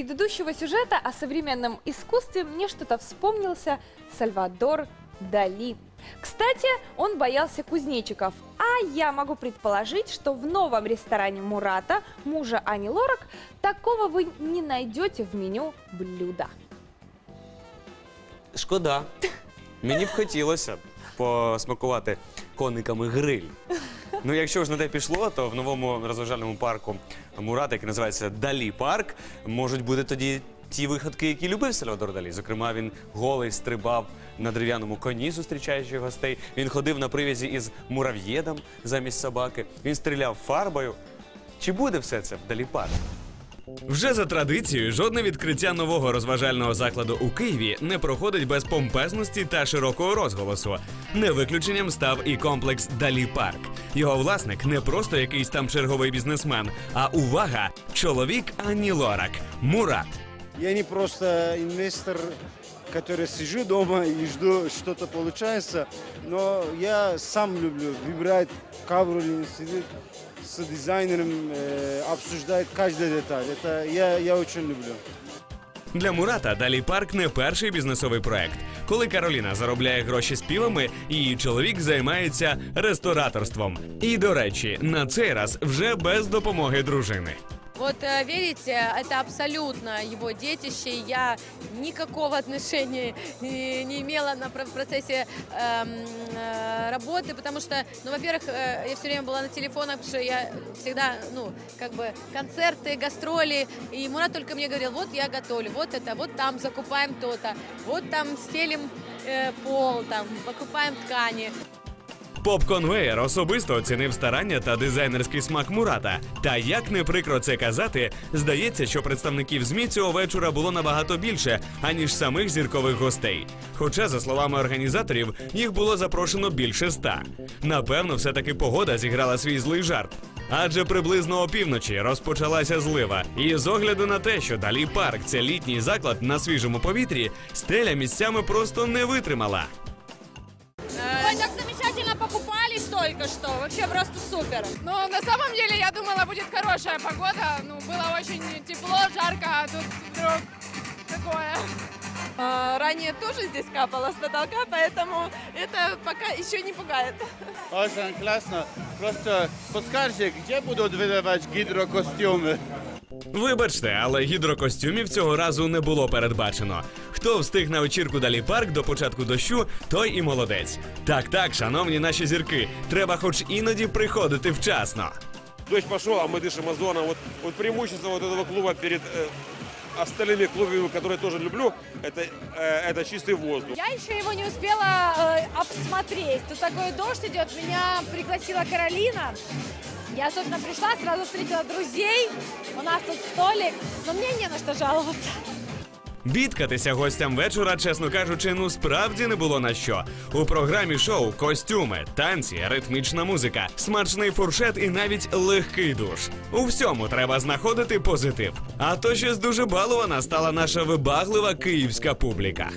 предыдущего сюжета о современном искусстве мне что-то вспомнился Сальвадор Дали. Кстати, он боялся кузнечиков, а я могу предположить, что в новом ресторане Мурата, мужа Ани Лорак, такого вы не найдете в меню блюда. Шкода. Мені б хотілося посмакувати кониками гриль. Ну, якщо ж на те пішло, то в новому розважальному парку Мурат, який називається Далі парк, можуть бути тоді ті виходки, які любив Сальвадор Далі. Зокрема, він голий стрибав на дерев'яному коні, зустрічаючи гостей. Він ходив на привязі із мурав'єдом замість собаки. Він стріляв фарбою. Чи буде все це в Далі парку? Вже за традицією, жодне відкриття нового розважального закладу у Києві не проходить без помпезності та широкого розголосу. Не виключенням став і комплекс Далі Парк. Його власник не просто якийсь там черговий бізнесмен, а увага! Чоловік Ані Лорак Мурат. Я не просто инвестор, который сижу дома и жду, что-то получается, но я сам люблю выбирать ковры, сидеть с дизайнером, э, обсуждать каждый деталь. Это я, я очень люблю. Для Мурата Далі Парк не перший бізнесовий проект. Коли Кароліна заробляє гроші співами, її чоловік займається рестораторством. І до речі, на цей раз вже без допомоги дружини. Вот э, видите, это абсолютно его детище. Я никакого отношения не, имела на процессе эм, э, работы, потому что, ну, во-первых, э, я все время была на телефонах, потому что я всегда, ну, как бы концерты, гастроли, и Мурат только мне говорил, вот я готовлю, вот это, вот там закупаем то-то, вот там стелим э, пол, там покупаем ткани. Поп-конвеєр особисто оцінив старання та дизайнерський смак Мурата. Та як не прикро це казати, здається, що представників ЗМІ цього вечора було набагато більше, аніж самих зіркових гостей. Хоча, за словами організаторів, їх було запрошено більше ста. Напевно, все-таки погода зіграла свій злий жарт. Адже приблизно опівночі розпочалася злива. І з огляду на те, що далі парк це літній заклад на свіжому повітрі, стеля місцями просто не витримала. Только что. Вообще просто супер. Но на самом деле я думала будет хорошая погода. Ну, было очень тепло, жарко, а тут вдруг такое. А, ранее тоже здесь капало с потолка, поэтому это пока еще не пугает. Очень классно. Просто подскажите, где будут выдавать гидрокостюмы? Вибачте, але гідрокостюмів цього разу не було передбачено. Хто встиг на вечірку далі парк до початку дощу, той і молодець. Так, так, шановні наші зірки, треба хоч іноді приходити вчасно. Дождь пошел, а мы дышим озоном. Вот, вот преимущество вот этого клуба перед э, остальными клубами, которые я тоже люблю, это, э, это чистый воздух. Я еще его не успела э, обсмотреть. Тут такой дождь идет. Меня пригласила Каролина. Я, собственно, пришла, сразу встретила друзей. У нас тут столик, но мне не на что жаловаться. Бідкатися гостям вечора, чесно кажучи, ну справді не було на що. У програмі шоу костюми, танці, ритмічна музика, смачний фуршет і навіть легкий душ. У всьому треба знаходити позитив. А то щось дуже балована стала наша вибаглива київська публіка.